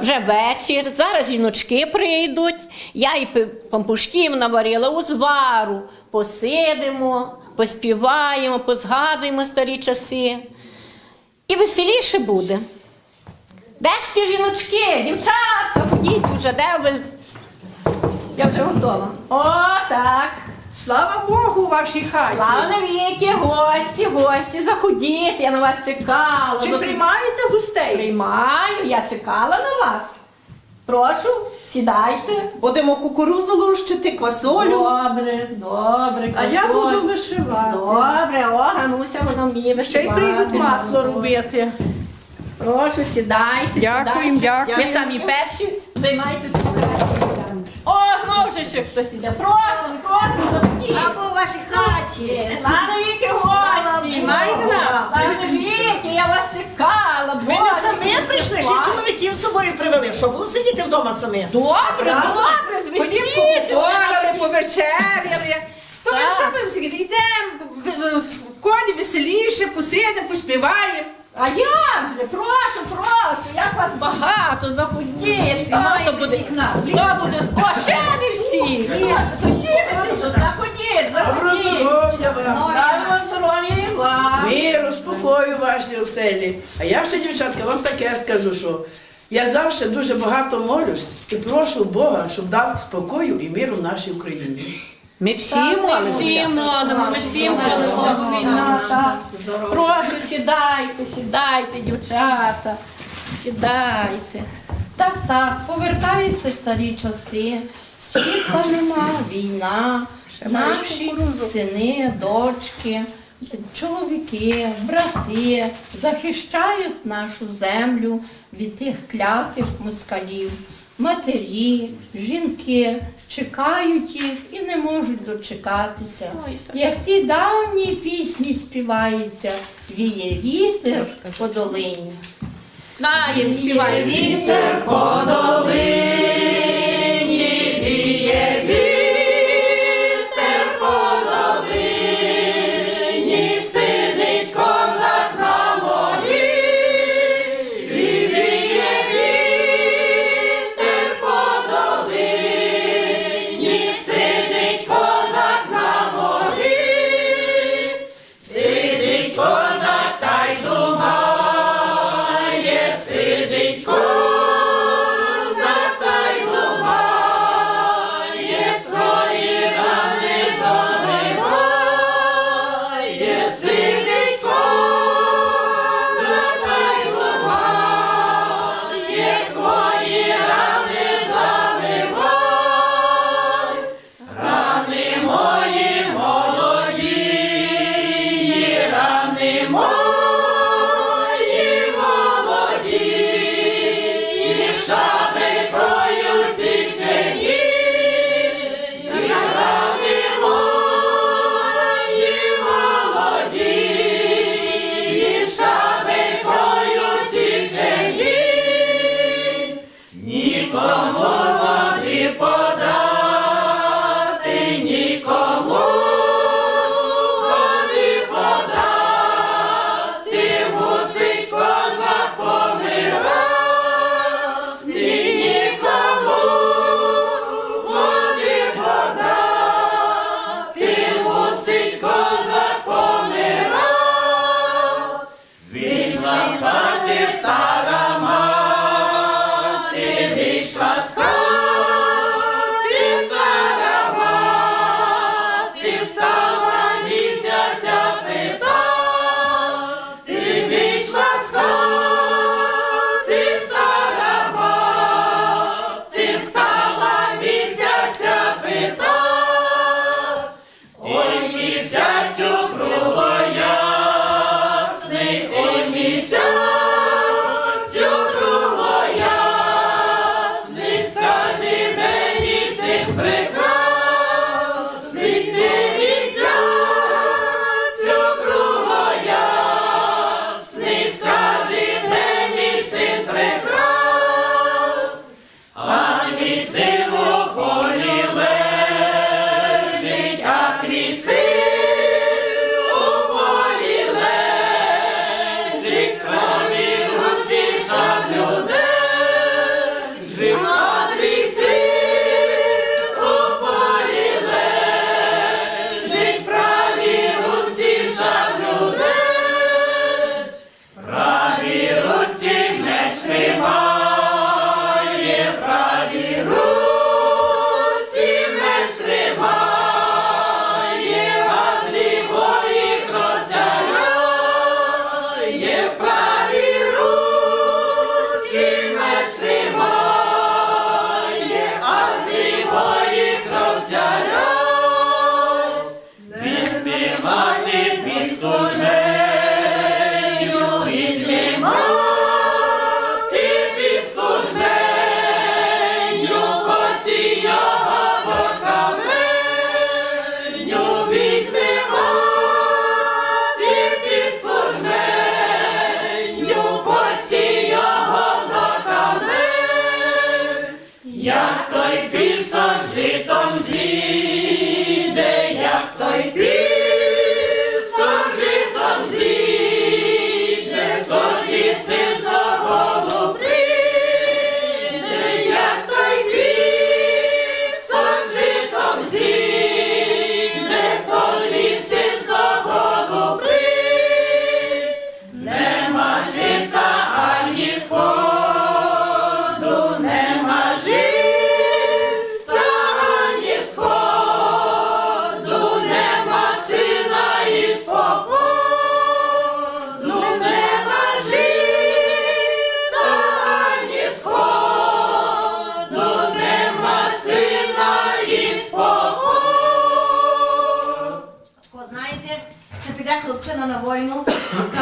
Вже вечір, зараз жіночки прийдуть. Я і пампушків наварила узвару. Посидимо, поспіваємо, позгадуємо старі часи. І веселіше буде. Де ж ті жіночки, дівчатка, ходіть уже, де ви? Я вже готова. О, так. Слава Богу, у вашій хаті. Слава навіки, гості, гості, заходіть, я на вас чекала. Чи Ви- приймаєте гостей? Приймаю, я чекала на вас. Прошу, сідайте. Будемо кукурузу лущити, квасолю. Добре, добре. А я буду вишивати. Добре, о, Гануся, вона вміє Ще й прийдуть масло Добре. робити. Прошу, сідайте. Дякуємо, сідайте. дякуємо. Ви самі перші займайтесь справами. О, знову же ще хтось іде. Просимо, просимо, заходіть. Або у вашій хаті. Слава віки гості! Маєте нас? Слава віки, я вас чекала. Ви не самі прийшли, ще чоловіків з собою привели, щоб було сидіти вдома самі. Добре, добре, звісно. Поговорили, повечеряли. То ми Так. що ми всі йдемо в, в, в колі веселіше, посидимо, поспіваємо. А як же? Прошу, прошу, як вас багато, заходіть. Хто то буде? Хто буде? О, ще не всі. Сусіди всі, що заходіть, заходіть. Здоров'я вам! Доброго здоров'я і вам. Миру, спокою в вашій оселі. А я ще, дівчатка, вам таке скажу, що я завжди дуже багато молюсь і прошу Бога, щоб дав спокою і миру в нашій Україні. Ми всі Ми всі молимо, ми всі молимося. Війна, так. Прошу, сідайте, сідайте, дівчата. Сідайте. Так, так, повертаються старі часи, світла нема, війна, наші сини, дочки, чоловіки, брати захищають нашу землю від тих клятих москалів. Матері, жінки чекають їх і не можуть дочекатися. Як ті давні пісні співаються, віє вітер по долині. Наєм співає Вітер по долині, Emo.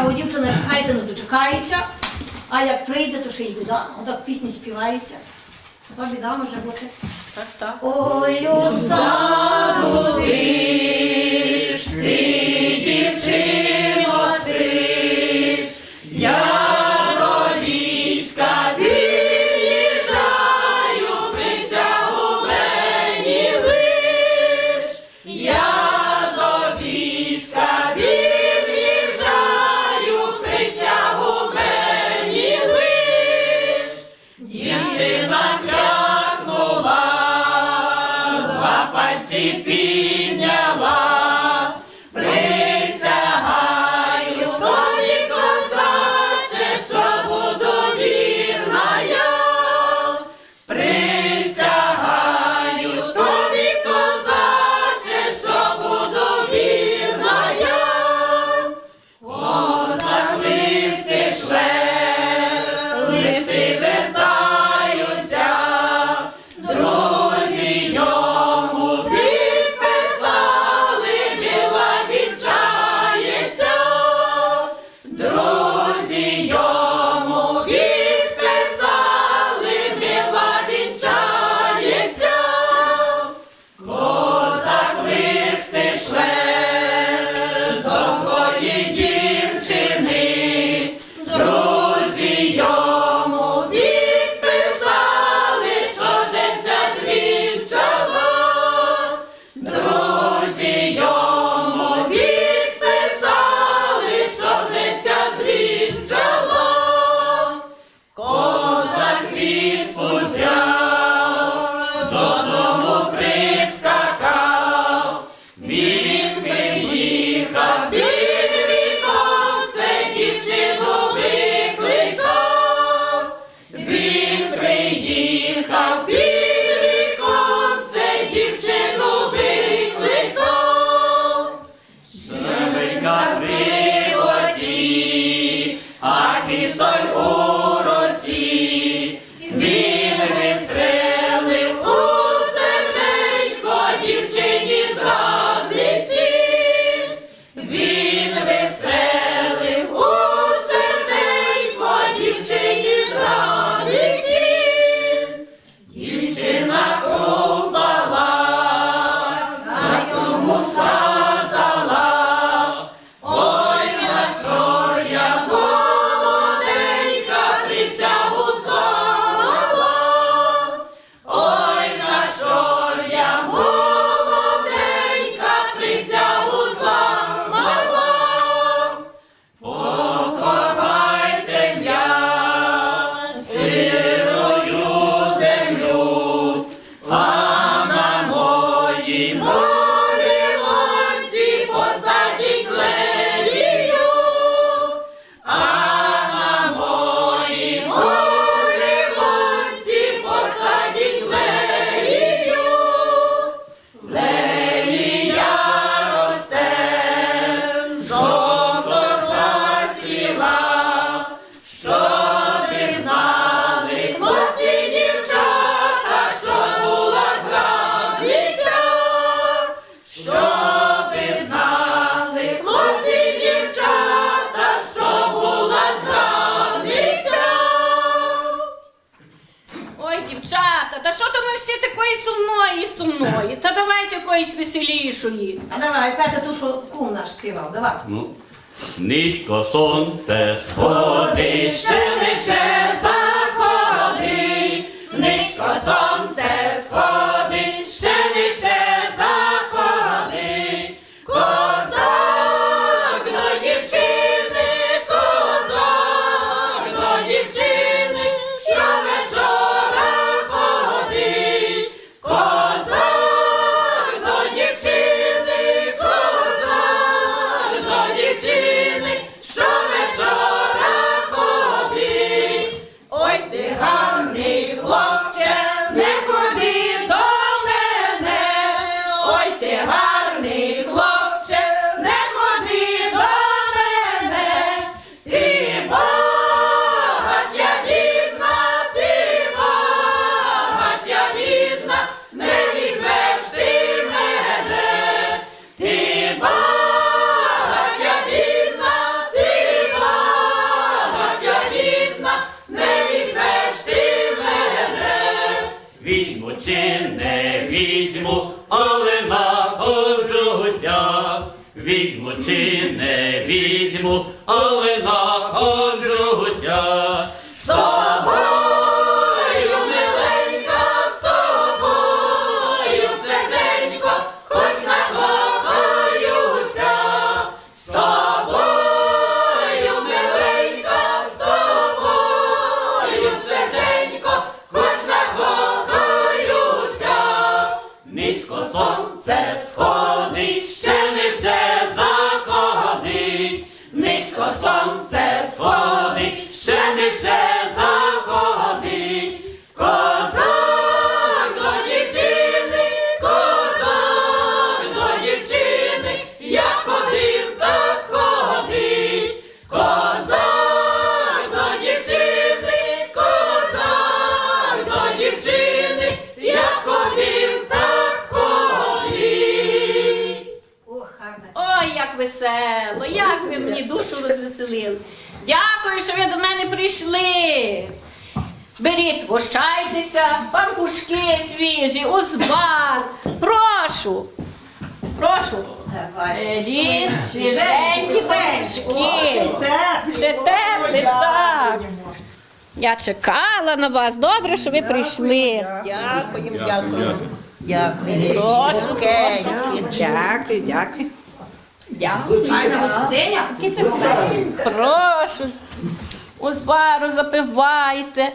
ну, дівчина, чекайте, ну дочекається, а як прийде, то ще й біда. Отак пісні співається. Така біда може бути. Так, так. Ой, у ти дівчина. GP. Simon. ж такої сумної сумної, та давайте якоїсь веселішої. А давай, Петя, ту, що кум наш співав, давай. Ну. Нічко сонце сходить, ще лише заходить, нічко сонце. Чи не візьму, але находжуся. Візьму чи Низько сонце сходить, розвеселили. Дякую, що ви до мене прийшли. Беріть, вощайтеся, пампушки свіжі, узвар. Прошу. Прошу. Беріть свіженькі пампушки. Ще теплі, так. Я чекала на вас. Добре, що ви прийшли. Дякуємо, дякуємо. Дякую. Прошу, Окей. Дякую, дякую. Гарна господиня. Прошу. Узвару запивайте.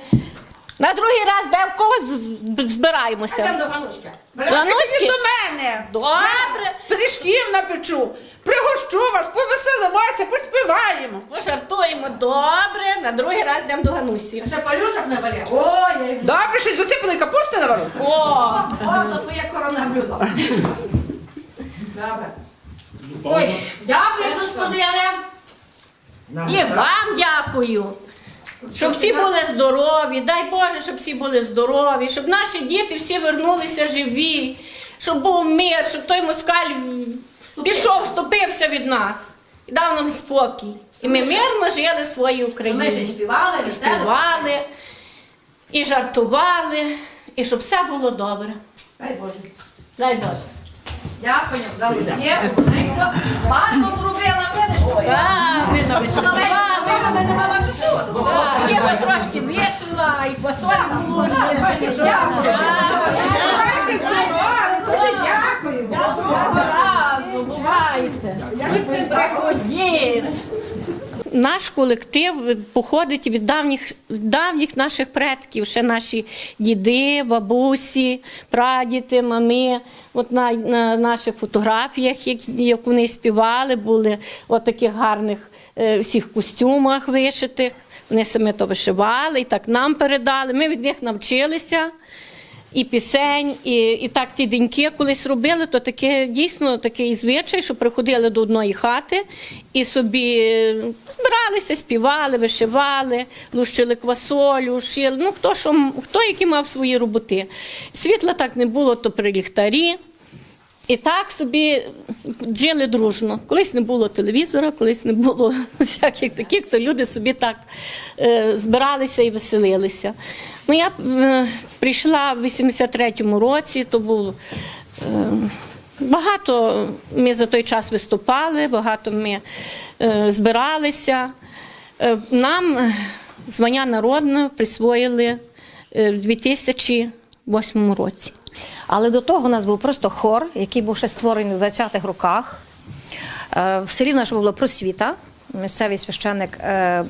На другий раз де в кого з- з- збираємося? Йдемо до Ганушки. До мене. Добре. Пиріжків напечу, пригощу вас, повеселимося, поспіваємо. Пожартуємо добре. На другий раз йдемо до Ганусі. Ще палюшок не бере. Ой, я їх- Добре, що засипали капусти на ворот. О, О, то твоє коронне блюдо. Добре. Ой, дякую, господине. і вам дякую. Щоб всі були здорові, дай Боже, щоб всі були здорові, щоб наші діти всі вернулися живі, щоб був мир, щоб той москаль пішов, вступився від нас і дав нам спокій. І ми мирно жили в своїй Ми ж співали, І співали, і жартували, і щоб все було добре. Дай Боже. Дай Боже. Дякую за руки. Масло зробила, видиш? Так, видно, вишила. мене часу. Би трошки вишила і фасоль було. Дякую. Бувайте здорові, дуже дякую. Доброго разу, бувайте. Приходіть. Наш колектив походить від давніх, давніх наших предків, ще наші діди, бабусі, прадіди, мами. От на, на наших фотографіях, як, як вони співали, були от таких гарних е, всіх костюмах вишитих. Вони самі то вишивали і так нам передали. Ми від них навчилися і пісень, і, і так ті деньки колись робили, то таке дійсно такий звичай, що приходили до одної хати і собі збиралися, співали, вишивали, лущили квасолю, шили. Ну хто що хто які мав свої роботи. Світла так не було, то при ліхтарі. І так собі жили дружно. Колись не було телевізора, колись не було всяких таких, то люди собі так е, збиралися і веселилися. Ну, я е, прийшла в 83-му році, то був. Е, Багато ми за той час виступали, багато ми е, збиралися. Е, нам звання народне присвоїли е, в 2008 році. Але до того у нас був просто хор, який був ще створений в 20-х роках. Е, В селі в нашому була просвіта, місцевий священник е,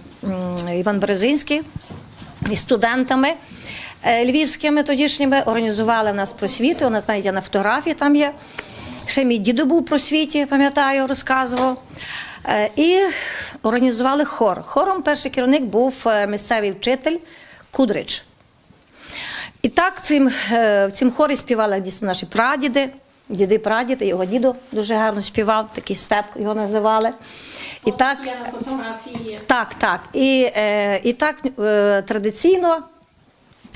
Іван Березинський із студентами е, львівськими тодішніми організували в нас просвіту. У нас навіть є на фотографії там є. Ще мій дідо був у просвіті, пам'ятаю, розказував. І організували хор. Хором перший керівник був місцевий вчитель Кудрич. І так цим, е, в цім хорі співали дійсно наші прадіди, діди прадіди, його дідо дуже гарно співав, такий степ його називали. І так, так, так. І, е, і так е, традиційно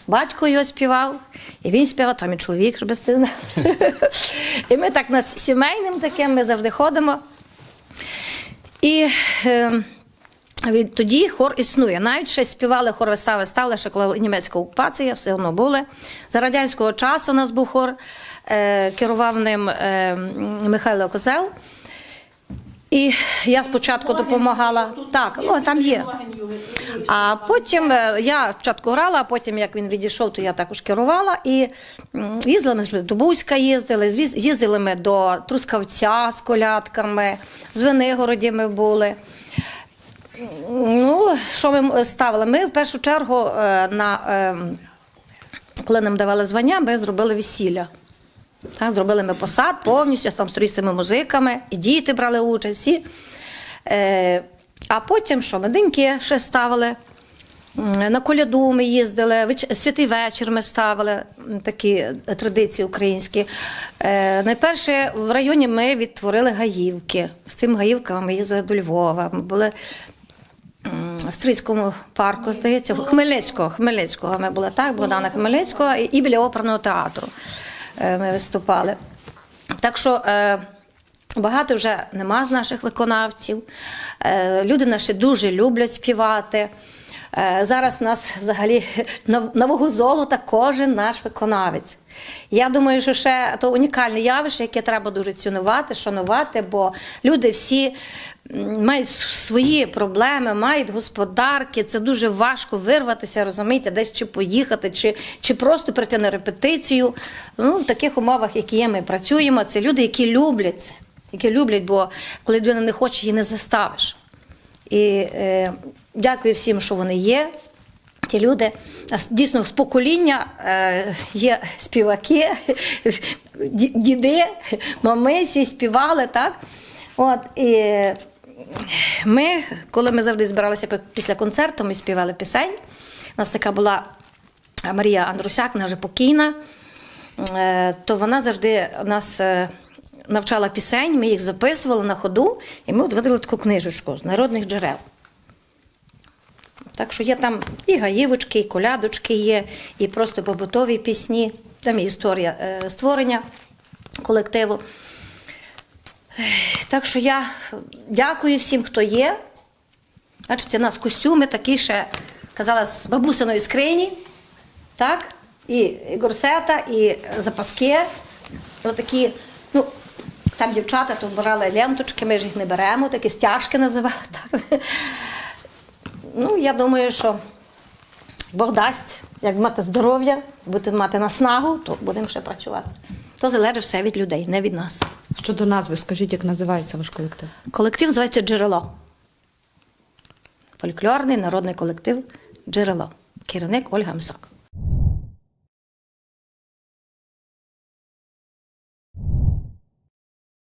батько його співав, і він співав, там і чоловік, щоб ти. І ми так над сімейним таким ми завжди ходимо. І е, від тоді хор існує. Навіть ще співали хор вистави ставили, ще коли німецька окупація, все одно були. За радянського часу у нас був хор, е, керував ним е, Михайло Козел. І я спочатку допомагала. Так, о, там є. А потім е, я спочатку грала, а потім, як він відійшов, то я також керувала. І їздили ми ж до Бузька, їздили, їздили ми до Трускавця з колядками, з Венигороді ми були. Ну, що ми ставили? Ми в першу чергу е, на. е, Коли нам давали звання, ми зробили весілля. Так, зробили ми посад повністю там з туристами музиками, і діти брали участь. Всі. Е, а потім що, ми деньки ще ставили. На коляду ми їздили, святий вечір ми ставили, такі е, традиції українські. Найперше в районі ми відтворили гаївки. З тим гаївками ми їздили до Львова. Ми були Стрийському парку, здається, Хмельницького. Хмельницького ми були так, Богдана Хмельницького, і, біля оперного театру е, ми виступали. Так що е, багато вже нема з наших виконавців. Е, люди наші дуже люблять співати. Зараз нас взагалі вагу золота кожен наш виконавець. Я думаю, що ще то унікальне явище, яке треба дуже цінувати, шанувати, бо люди всі мають свої проблеми, мають господарки. Це дуже важко вирватися, розумієте, десь чи поїхати, чи, чи просто прийти на репетицію. Ну, в таких умовах, які є, ми працюємо. Це люди, які люблять це, які люблять, бо коли людина не хоче, її не заставиш. І е, дякую всім, що вони є. Ті люди дійсно з покоління е, є співаки, діди, мами всі співали, так? От, і ми, коли ми завжди збиралися після концерту, ми співали пісень. У нас така була Марія Андрусяк, вона вже покійна, Е, то вона завжди нас е, навчала пісень, ми їх записували на ходу, і ми видали таку книжечку з народних джерел. Так що є там і гаївочки, і колядочки є, і просто побутові пісні. Там є історія е, створення колективу. Так що я дякую всім, хто є. Бачите, у нас костюми такі ще, казала, з бабусиної скрині, так? І, горсета, і запаски. Отакі, ну, там дівчата то брали ленточки, ми ж їх не беремо, такі стяжки називали. Так? Ну, я думаю, що Бог дасть, як мати здоров'я, будете мати наснагу, то будемо ще працювати. То залежить все від людей, не від нас. Щодо назви, скажіть, як називається ваш колектив? Колектив називається Джерело. Фольклорний народний колектив Джерело. Керівник Ольга Мсак.